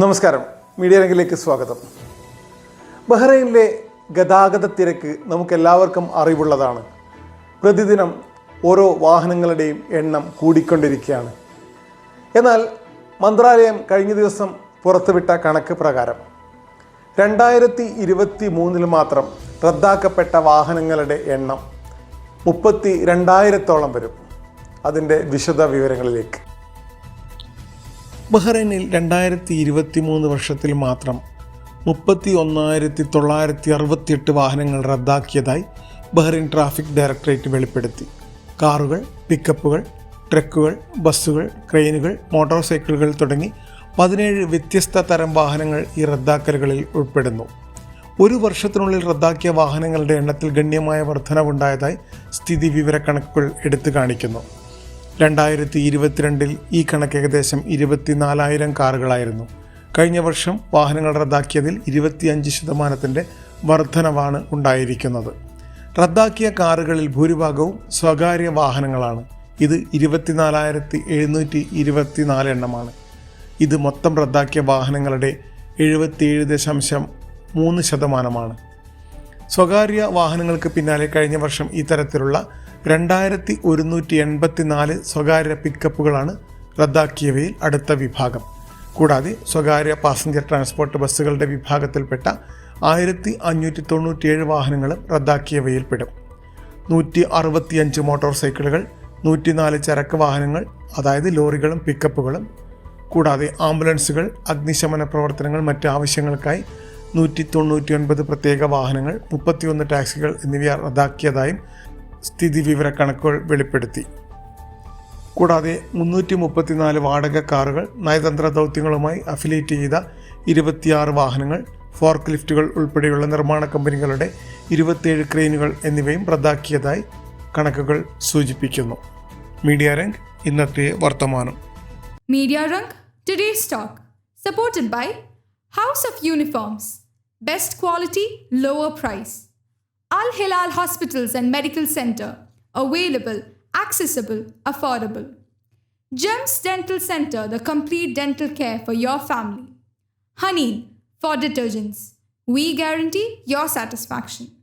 നമസ്കാരം. മീഡിയ രംഗിലേക്ക് സ്വാഗതം. ബഹ്റൈനിലെ ഗതാഗത തിരക്ക് നമുക്കെല്ലാവർക്കും അറിവുള്ളതാണ്. പ്രതിദിനം ഓരോ വാഹനങ്ങളുടെയും എണ്ണം കൂടിക്കൊണ്ടിരിക്കുകയാണ്. എന്നാൽ മന്ത്രാലയം കഴിഞ്ഞ ദിവസം പുറത്തുവിട്ട കണക്ക് പ്രകാരം രണ്ടായിരത്തി ഇരുപത്തി മൂന്നിൽ മാത്രം റദ്ദാക്കപ്പെട്ട വാഹനങ്ങളുടെ എണ്ണം മുപ്പത്തി രണ്ടായിരത്തോളം വരും. അതിന്റെ വിശദ വിവരങ്ങളിലേക്ക് ബഹ്റൈനിൽ രണ്ടായിരത്തി ഇരുപത്തി മൂന്ന് വർഷത്തിൽ മാത്രം മുപ്പത്തി ഒന്നായിരത്തി തൊള്ളായിരത്തി അറുപത്തിയെട്ട് വാഹനങ്ങൾ റദ്ദാക്കിയതായി ബഹ്റൈൻ ട്രാഫിക് ഡയറക്ടറേറ്റ് വെളിപ്പെടുത്തി. കാറുകൾ പിക്കപ്പുകൾ ട്രക്കുകൾ ബസ്സുകൾ ക്രെയിനുകൾ മോട്ടോർ സൈക്കിളുകൾ തുടങ്ങി പതിനേഴ് വ്യത്യസ്ത തരം വാഹനങ്ങൾ ഈ റദ്ദാക്കലുകളിൽ ഉൾപ്പെടുന്നു. ഒരു വർഷത്തിനുള്ളിൽ റദ്ദാക്കിയ വാഹനങ്ങളുടെ എണ്ണത്തിൽ ഗണ്യമായ വർധനവുണ്ടായതായി സ്ഥിതി വിവരക്കണക്കുകൾ എടുത്തു കാണിക്കുന്നു. രണ്ടായിരത്തി ഇരുപത്തിരണ്ടിൽ ഈ കണക്ക് ഏകദേശം ഇരുപത്തിനാലായിരം കാറുകളായിരുന്നു. കഴിഞ്ഞ വർഷം വാഹനങ്ങൾ റദ്ദാക്കിയതിൽ ഇരുപത്തിയഞ്ച് ശതമാനത്തിന്റെ വർധനവാണ് ഉണ്ടായിരിക്കുന്നത്. റദ്ദാക്കിയ കാറുകളിൽ ഭൂരിഭാഗവും സ്വകാര്യ വാഹനങ്ങളാണ്. ഇത് ഇരുപത്തിനാലായിരത്തി എഴുന്നൂറ്റി ഇരുപത്തിനാല് എണ്ണമാണ്. ഇത് മൊത്തം റദ്ദാക്കിയ വാഹനങ്ങളുടെ എഴുപത്തിയേഴ് ദശാംശം മൂന്ന് ശതമാനമാണ്. സ്വകാര്യ വാഹനങ്ങൾക്ക് പിന്നാലെ കഴിഞ്ഞ വർഷം ഇത്തരത്തിലുള്ള രണ്ടായിരത്തി ഒരുന്നൂറ്റി എൺപത്തി നാല് സ്വകാര്യ പിക്കപ്പുകളാണ് റദ്ദാക്കിയവയിൽ അടുത്ത വിഭാഗം. കൂടാതെ സ്വകാര്യ പാസഞ്ചർ ട്രാൻസ്പോർട്ട് ബസ്സുകളുടെ വിഭാഗത്തിൽപ്പെട്ട ആയിരത്തി അഞ്ഞൂറ്റി തൊണ്ണൂറ്റിയേഴ് വാഹനങ്ങളും റദ്ദാക്കിയവയിൽപ്പെടും. നൂറ്റി അറുപത്തിയഞ്ച് മോട്ടോർ സൈക്കിളുകൾ നൂറ്റിനാല് ചരക്ക് വാഹനങ്ങൾ അതായത് ലോറികളും പിക്കപ്പുകളും കൂടാതെ ആംബുലൻസുകൾ അഗ്നിശമന പ്രവർത്തനങ്ങൾ മറ്റ് ആവശ്യങ്ങൾക്കായി നൂറ്റി തൊണ്ണൂറ്റി ഒൻപത് പ്രത്യേക വാഹനങ്ങൾ മുപ്പത്തിയൊന്ന് ടാക്സികൾ എന്നിവ റദ്ദാക്കിയതായും സ്ഥിതി വിവര കണക്കുകൾ വെളിപ്പെടുത്തി. കൂടാതെ മുന്നൂറ്റി മുപ്പത്തിനാല് വാടക കാറുകൾ നയതന്ത്ര ദൗത്യങ്ങളുമായി അഫിലിയേറ്റ് ചെയ്ത ഇരുപത്തിയാറ് വാഹനങ്ങൾ ഫോർക്ക് ലിഫ്റ്റുകൾ ഉൾപ്പെടെയുള്ള നിർമ്മാണ കമ്പനികളുടെ ഇരുപത്തിയേഴ് ക്രെയിനുകൾ എന്നിവയും റദ്ദാക്കിയതായി കണക്കുകൾ സൂചിപ്പിക്കുന്നു. മീഡിയ രംഗ് ഇന്നത്തെ വർത്തമാനം. Media Rang, today's stock supported by House of Uniforms, best quality, lower price. Al Hilal Hospitals and Medical Center, available, accessible, affordable. Gems Dental Center, the complete dental care for your family. Honey for detergents. We guarantee your satisfaction.